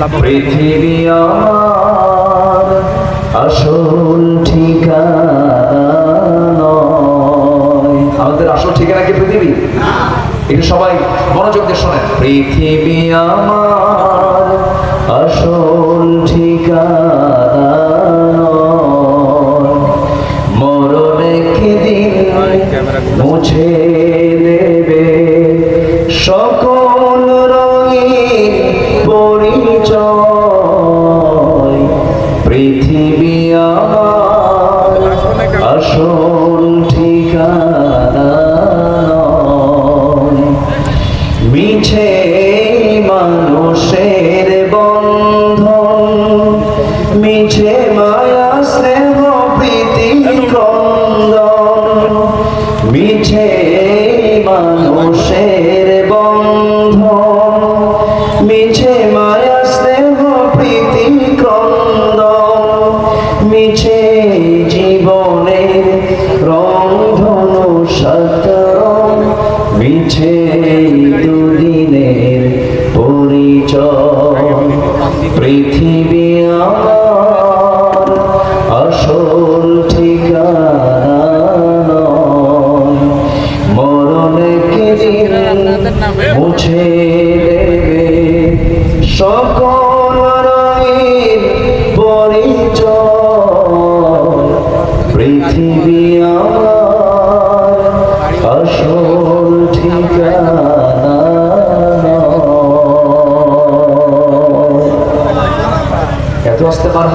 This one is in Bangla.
পৃথিবী আমার আসল ঠিকানা। আমাদের আসল ঠিকানা কি পৃথিবী একটু সবাই মনোযোগ দিয়ে শোনেন পৃথিবী আমার আসল ঠিকানা। মরণ একদিন মুছে দেবে সকল পৃথিবী আসল ঠিকানা। মিছে মানুষের বন্ধন, মিছে মায়া, স্নেহ, প্রীতি, ক্রন্দন, মিছে মানুষের বন্ধন, মিছে মিছে জীবনের রংধন সাতরং মিছে দুদিনের পরিচয় পৃথিবী আসল ঠিকানা। মরণ একদিন মুছে দেবে সকল পৃথিবী আসল ঠিকানা এত আসতে পার